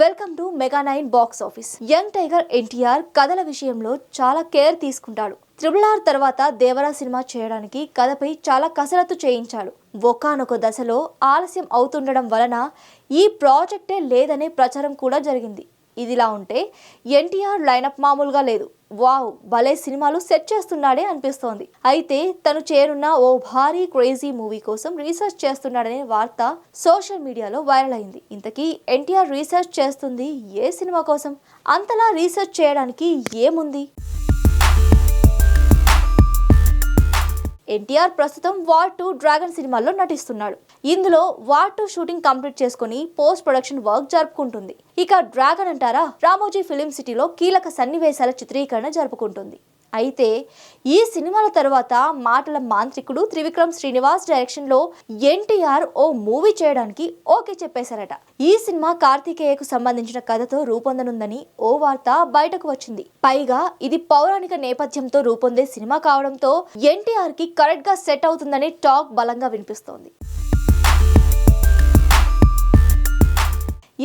Welcome to mega nine box office young tiger NTR కథల విషయంలో చాలా కేర్ తీసుకుంటాడు. త్రిబుల్ ఆర్ తర్వాత దేవరా సినిమా చేయడానికి కథపై చాలా కసరత్తు చేయించాడు. ఒకనొక దశలో ఆలస్యం అవుతుండడం వలన ఈ ప్రాజెక్టే లేదనే ప్రచారం కూడా జరిగింది. ఇదిలా ఉంటే ఎన్టీఆర్ లైనప్ మామూలుగా లేదు. వావ్ భలే సినిమాలు సెట్ చేస్తున్నాడే అనిపిస్తోంది. అయితే తను చేరున్న ఓ భారీ క్రేజీ మూవీ కోసం రీసెర్చ్ చేస్తున్నాడనే వార్త సోషల్ మీడియాలో వైరల్ అయింది. ఇంతకీ ఎన్టీఆర్ రీసెర్చ్ చేస్తుంది ఏ సినిమా కోసం? అంతలా రీసెర్చ్ చేయడానికి ఏముంది? ఎన్టీఆర్ ప్రస్తుతం వార్ టూ డ్రాగన్ సినిమాలో నటిస్తున్నాడు. ఇందులో వార్ టూ షూటింగ్ కంప్లీట్ చేసుకుని పోస్ట్ ప్రొడక్షన్ వర్క్ జరుపుకుంటుంది. ఇక డ్రాగన్ అంటారా? రామోజీ ఫిలిం సిటీలో కీలక సన్నివేశాల చిత్రీకరణ జరుపుకుంటుంది. అయితే ఈ సినిమాల తర్వాత మాటల మాంత్రికుడు త్రివిక్రమ్ శ్రీనివాస్ డైరెక్షన్లో ఎన్టీఆర్ ఓ మూవీ చేయడానికి ఓకే చెప్పేశారట. ఈ సినిమా కార్తికేయకు సంబంధించిన కథతో రూపొందనుందని ఓ వార్త బయటకు వచ్చింది. పైగా ఇది పౌరాణిక నేపథ్యంతో రూపొందే సినిమా కావడంతో ఎన్టీఆర్కి కరెక్ట్గా సెట్ అవుతుందని టాక్ బలంగా వినిపిస్తోంది.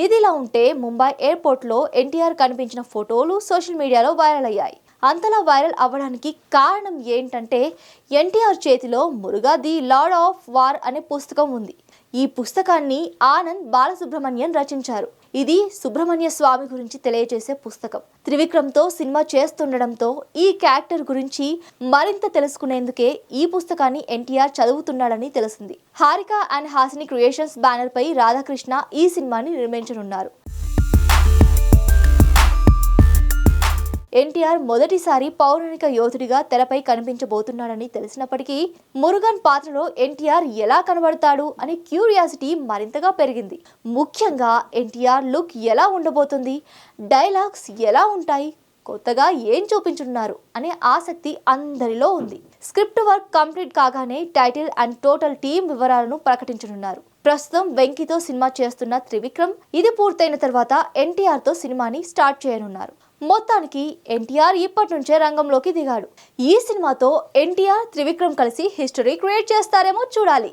ఇదిలా ఉంటే ముంబై ఎయిర్పోర్ట్లో ఎన్టీఆర్ కనిపించిన ఫోటోలు సోషల్ మీడియాలో వైరల్ అయ్యాయి. అంతలా వైరల్ అవ్వడానికి కారణం ఏంటంటే ఎన్టీఆర్ చేతిలో Muruga the lord of war అనే పుస్తకం ఉంది. ఈ పుస్తకాన్ని ఆనంద్ బాలసుబ్రహ్మణ్యం రచించారు. ఇది సుబ్రహ్మణ్య స్వామి గురించి తెలియజేసే పుస్తకం. త్రివిక్రమ్తో సినిమా చేస్తుండడంతో ఈ క్యారెక్టర్ గురించి మరింత తెలుసుకునేందుకే ఈ పుస్తకాన్ని ఎన్టీఆర్ చదువుతున్నాడని తెలిసింది. Haarika and Haasini creations banner పై రాధాకృష్ణ ఈ సినిమాని నిర్మించనున్నారు. ఎన్టీఆర్ మొదటిసారి పౌరాణిక యోధుడిగా తెరపై కనిపించబోతున్నాడని తెలిసినప్పటికీ మురుగన్ పాత్రలో ఎన్టీఆర్ ఎలా కనబడతాడు అనే క్యూరియాసిటీ మరింతగా పెరిగింది. ముఖ్యంగా ఎన్టీఆర్ లుక్ ఎలా ఉండబోతుంది డైలాగ్స్ ఎలా ఉంటాయి కొత్తగా ఏం చూపించున్నారు అనే ఆసక్తి అందరిలో ఉంది. స్క్రిప్ట్ వర్క్ కంప్లీట్ కాగానే టైటిల్ అండ్ టోటల్ టీం వివరాలను ప్రకటించనున్నారు. ప్రస్తుతం వెంకీతో సినిమా చేస్తున్న త్రివిక్రమ్ ఇది పూర్తయిన తర్వాత ఎన్టీఆర్తో సినిమాని స్టార్ట్ చేయనున్నారు. మొత్తానికి ఎన్టీఆర్ ఇప్పటి నుంచే రంగంలోకి దిగాడు. ఈ సినిమాతో ఎన్టీఆర్ త్రివిక్రమ్ కలిసి హిస్టరీ క్రియేట్ చేస్తారేమో చూడాలి.